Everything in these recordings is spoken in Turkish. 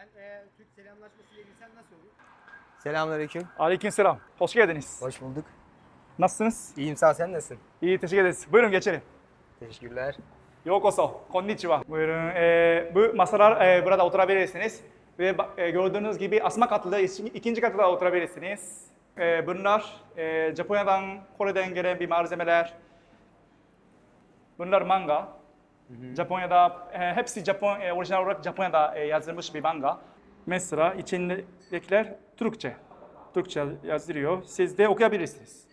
Ben e, Türk selamlaşması ile bilsem nasıl olur? Selamünaleyküm. Aleykümselam. Hoş geldiniz. Hoş bulduk. Nasılsınız? İyiyim sağ ol, sen nasılsın? İyi, teşekkür ederiz. Buyurun geçelim. Teşekkürler. Yokoso, konnichiwa. Buyurun. Ee, bu masalar e, burada oturabilirsiniz. Ve e, gördüğünüz gibi asma iki- ikinci katıda oturabilirsiniz. E, bunlar e, Japonya'dan, Kore'den gelen bir malzemeler. Bunlar manga. Japonya'da e, hepsi Japon e, orijinal olarak Japonya'da e, yazılmış bir manga. Mesela içindekiler Türkçe. Türkçe yazılıyor. Siz de okuyabilirsiniz.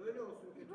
Böyle olsun kötü.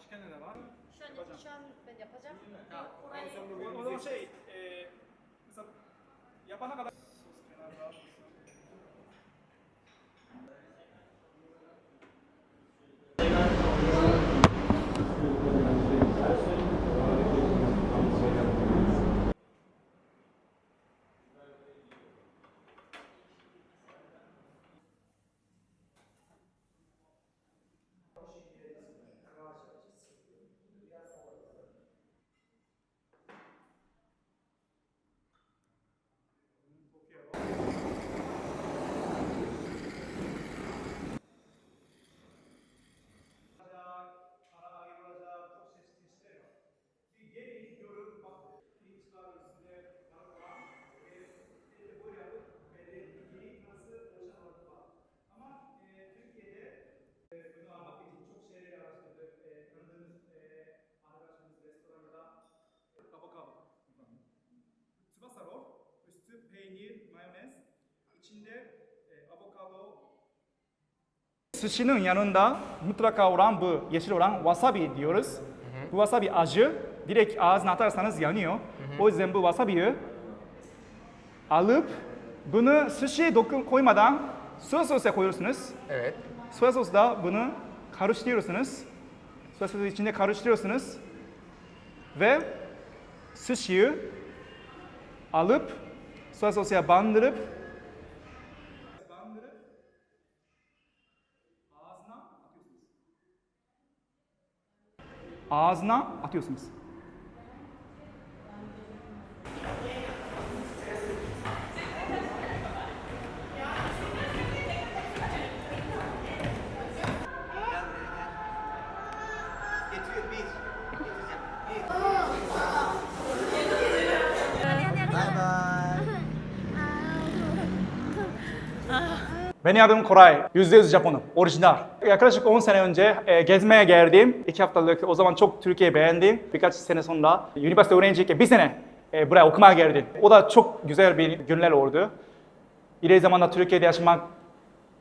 Başka ne var? Şu an, şu an ben yapacağım. O zaman şey, e, mesela yapana kadar... Bunu almak için çok şeyler araştırdık. E, tanıdığımız e, arkadaşımız restoranda avokado. Tsubasa roll, üstü peynir, mayonez, içinde e, avokado. Sushi'nin yanında mutlaka olan bu yeşil olan wasabi diyoruz. Bu wasabi acı. Direkt ağzına atarsanız yanıyor. O yüzden bu wasabi'yi alıp bunu sushi dokun koymadan soya sosa koyuyorsunuz. Evet. Soya sosla bunu karıştırıyorsunuz. Soya sosu içinde karıştırıyorsunuz. Ve sushi'yi alıp soya sosuya bandırıp Ağzına atıyorsunuz. Benim adım Koray. %100 Japonum. Orijinal. Yaklaşık 10 sene önce e, gezmeye geldim. 2 haftalık o zaman çok Türkiye'yi beğendim. Birkaç sene sonra üniversite öğrenciyken bir sene e, buraya okumaya geldim. O da çok güzel bir günler oldu. İleri zamanda Türkiye'de yaşamak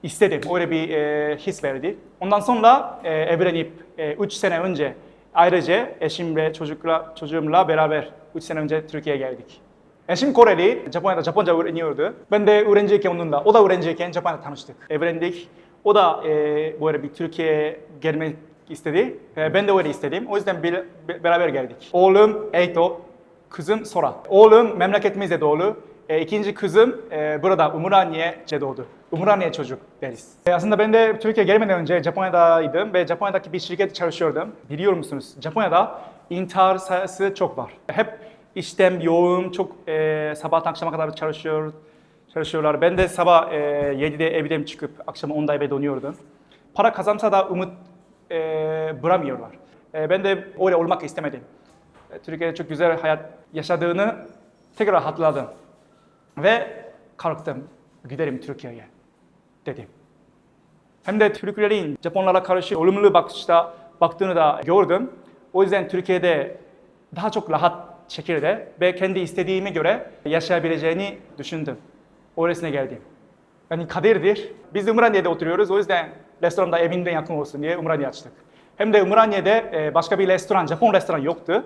istedim. Öyle bir e, his verdi. Ondan sonra e, evlenip 3 sene önce ayrıca eşimle çocukla, çocuğumla beraber 3 sene önce Türkiye'ye geldik. Eşim Koreli, Japonya'da Japonca öğreniyordu. Ben de öğrenciyken onunla, o da öğrenciyken Japonya'da tanıştık. Evlendik. O da e, böyle bir Türkiye'ye gelmek istedi. E, ben de öyle istedim. O yüzden bir, be- beraber geldik. Oğlum Eyto, kızım Sora. Oğlum memleketimizde doğdu. E, ikinci kızım e, burada Umuraniye'de doğdu. Umuraniye çocuk deriz. E, aslında ben de Türkiye'ye gelmeden önce Japonya'daydım ve Japonya'daki bir şirkette çalışıyordum. Biliyor musunuz? Japonya'da intihar sayısı çok var. Hep işten yoğun, çok e, sabah akşama kadar çalışıyor, çalışıyorlar. Ben de sabah e, 7'de evden çıkıp akşam 10'da eve dönüyordum. Para kazansa da umut e, bırakmıyorlar. E, ben de öyle olmak istemedim. E, Türkiye'de çok güzel hayat yaşadığını tekrar hatırladım. Ve kalktım, giderim Türkiye'ye dedim. Hem de Türklerin Japonlara karşı olumlu bakışta baktığını da gördüm. O yüzden Türkiye'de daha çok rahat şekilde ve kendi istediğime göre yaşayabileceğini düşündüm. Öylesine geldim. Yani kaderdir. Biz de oturuyoruz. O yüzden restoranda evinden yakın olsun diye Umraniye açtık. Hem de Umraniye'de e, başka bir restoran, Japon restoran yoktu.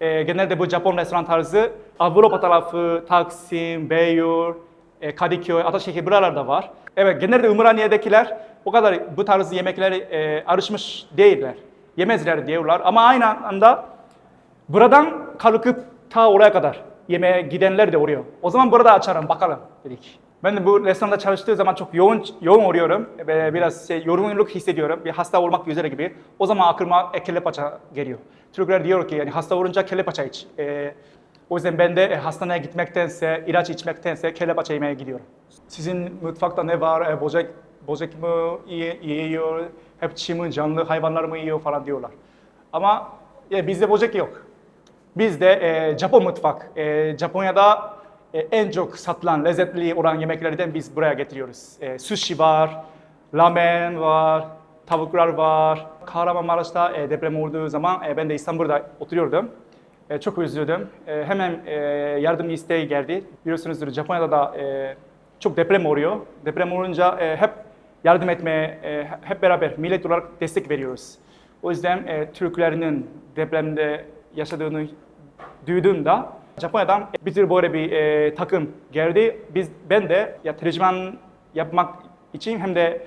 E, genelde bu Japon restoran tarzı Avrupa tarafı, Taksim, Beyoğlu, e, Kadıköy, Ataşehir buralarda var. Evet genelde Umraniye'dekiler o kadar bu tarz yemekleri e, alışmış değiller. Yemezler diyorlar ama aynı anda buradan kalkıp ta oraya kadar yemeğe gidenler de oluyor. O zaman burada açarım bakalım dedik. Ben de bu restoranda çalıştığı zaman çok yoğun yoğun oluyorum ve biraz şey, yorgunluk hissediyorum. Bir hasta olmak üzere gibi. O zaman aklıma e, kelle paça geliyor. Türkler diyor ki yani hasta olunca kelle paça iç. E, o yüzden ben de e, hastaneye gitmektense, ilaç içmektense kelle paça yemeye gidiyorum. Sizin mutfakta ne var? E, böcek mi yi- yiyor? Hep çimin canlı hayvanlar mı yiyor falan diyorlar. Ama ya, bizde böcek yok. Bizde e, Japon mutfak. E, Japonya'da e, en çok satılan lezzetli olan yemeklerden biz buraya getiriyoruz. E, sushi var, ramen var, tavuklar var. Kahramanmaraş'ta e, deprem olduğu zaman e, ben de İstanbul'da oturuyordum. E, çok üzüldüm. E, hemen e, yardım isteği geldi. Biliyorsunuzdur Japonya'da da e, çok deprem oluyor. Deprem olunca e, hep yardım etmeye, e, hep beraber millet olarak destek veriyoruz. O yüzden e, Türklerinin depremde yaşadığını duyduğumda Japonya'dan bir tür böyle bir e, takım geldi. Biz ben de ya tercüman yapmak için hem de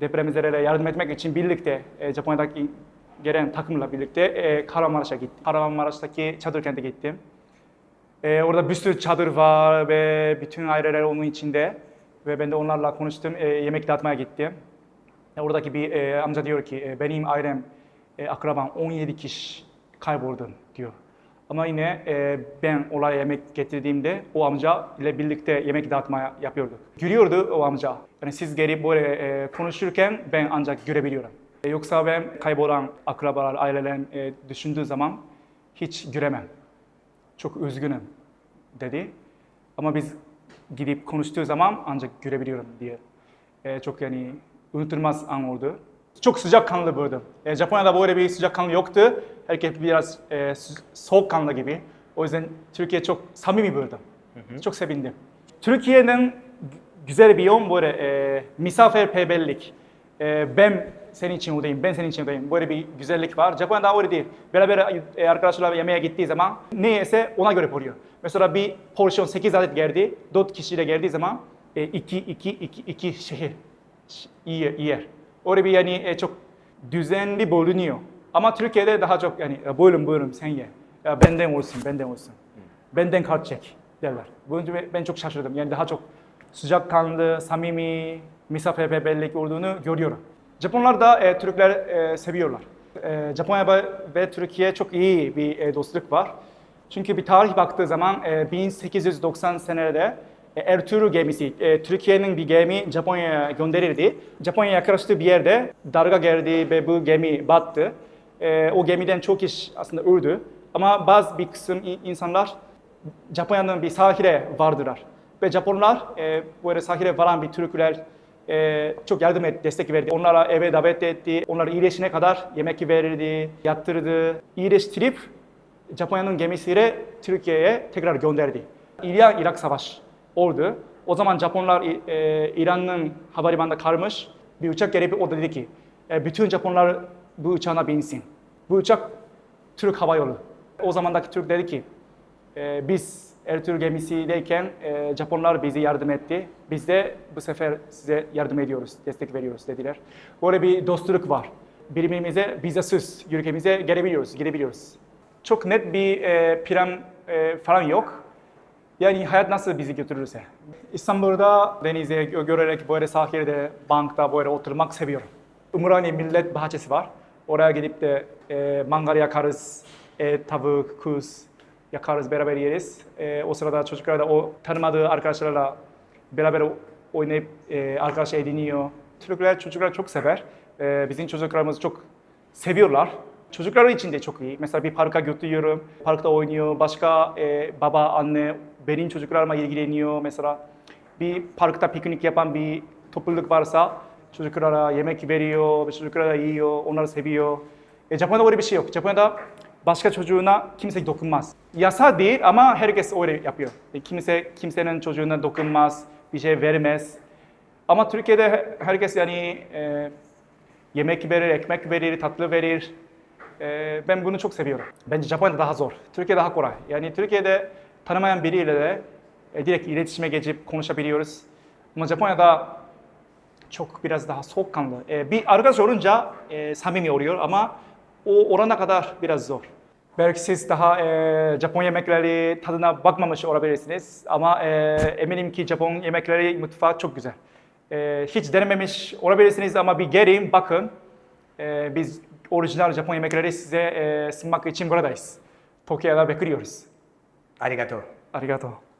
depremzedelere yardım etmek için birlikte e, Japonya'daki gelen takımla birlikte e, Kahramanmaraş'a gittim. Kahramanmaraş'taki çadır kente gittim. E, orada bir sürü çadır var ve bütün aileler onun içinde. Ve ben de onlarla konuştum, e, yemek dağıtmaya gittim. E, Oradaki bir e, amca diyor ki e, benim ailem, e, akrabam 17 kişi kayboldu diyor. Ama yine e, ben olaya yemek getirdiğimde o amca ile birlikte yemek dağıtmaya yapıyorduk. Gülüyordu o amca. Yani siz gelip böyle e, konuşurken ben ancak görebiliyorum. E, yoksa ben kaybolan akrabalar, ailelerim e, düşündüğü zaman hiç göremem. Çok üzgünüm dedi. Ama biz gidip konuştuğu zaman ancak görebiliyorum diye. E, çok yani unutulmaz an oldu. Çok sıcakkanlı burada. E, Japonya'da böyle bir sıcakkanlı yoktu. Herkes biraz e, soğukkanlı gibi. O yüzden Türkiye çok samimi burada. Çok sevindim. Türkiye'nin güzel bir yön böyle e, misafirperverlik. E, ben senin için oradayım, ben senin için oradayım. Böyle bir güzellik var. Japonya'da öyle değil. Beraber e, arkadaşlarla yemeğe gittiği zaman neyse ona göre oluyor. Mesela bir porsiyon 8 adet geldi, 4 kişiyle geldiği zaman 2 2 2 2 şehir yer. Öyle yani e, çok düzenli bölünüyor. Ama Türkiye'de daha çok yani "Ya buyurun buyurun sen ye. Ya benden olsun, benden olsun. Benden çek derler. Bunun ben çok şaşırdım. Yani daha çok sıcakkanlı, samimi, misafirperverlik olduğunu görüyorum. Japonlar da e, Türkler e, seviyorlar. E, Japonya ve- Türkiye çok iyi bir e, dostluk var. Çünkü bir tarih baktığı zaman e, 1890 senede e, Ertuğrul gemisi, e, Türkiye'nin bir gemi Japonya'ya gönderildi. Japonya'ya yaklaştığı bir yerde dalga geldi ve bu gemi battı. E, o gemiden çok kişi aslında öldü. Ama bazı bir kısım insanlar Japonya'nın bir sahile vardılar. Ve Japonlar e, böyle sahile varan bir Türkler e, çok yardım etti, destek verdi. Onlara eve davet etti. Onlara iyileşene kadar yemek verirdi, yattırdı. İyileştirip Japonya'nın gemisiyle Türkiye'ye tekrar gönderdi. İran-Irak Savaşı oldu. O zaman Japonlar e, İran'ın havalimanında kalmış. Bir uçak gelip o dedi ki e, bütün Japonlar bu uçağına binsin. Bu uçak Türk Hava Yolu. O zamandaki Türk dedi ki e, biz Ertuğrul gemisideyken e, Japonlar bizi yardım etti. Biz de bu sefer size yardım ediyoruz, destek veriyoruz dediler. Böyle bir dostluk var. Birbirimize vizasız ülkemize gelebiliyoruz, gidebiliyoruz. Çok net bir e, plan e, falan yok. Yani hayat nasıl bizi götürürse. İstanbul'da denize gö- görerek böyle sahilde, bankta böyle oturmak seviyorum. Umrani Millet Bahçesi var. Oraya gidip de e, mangal yakarız, et, tavuk, kuz yakarız, beraber yeriz. E, o sırada çocuklar da o tanımadığı arkadaşlarla beraber oynayıp e, arkadaş ediniyor. Türkler çocuklar çok sever. E, bizim çocuklarımız çok seviyorlar. Çocuklar için de çok iyi. Mesela bir parka götürüyorum, parkta oynuyor. Başka e, baba, anne benim çocuklarıma ilgileniyor. Mesela bir parkta piknik yapan bir topluluk varsa çocuklara yemek veriyor, ve çocuklara yiyor, onları seviyor. E, Japonya'da öyle bir şey yok. Japonya'da başka çocuğuna kimse dokunmaz. Yasa değil ama herkes öyle yapıyor. E, kimse kimsenin çocuğuna dokunmaz, bir şey vermez. Ama Türkiye'de he- herkes yani e, yemek verir, ekmek verir, tatlı verir. Ee, ben bunu çok seviyorum. Bence Japonya'da daha zor. Türkiye daha kolay. Yani Türkiye'de tanımayan biriyle de e, direkt iletişime geçip konuşabiliyoruz. Ama Japonya'da çok biraz daha soğukkanlı. Ee, bir arkadaş olunca e, samimi oluyor ama o orana kadar biraz zor. Belki siz daha e, Japon yemekleri tadına bakmamış olabilirsiniz ama e, eminim ki Japon yemekleri mutfağı çok güzel. E, hiç denememiş olabilirsiniz ama bir gelin bakın. E, biz orijinal Japon yemekleri size e, sunmak için buradayız. Tokyo'da bekliyoruz. ありがとう。ありがとう。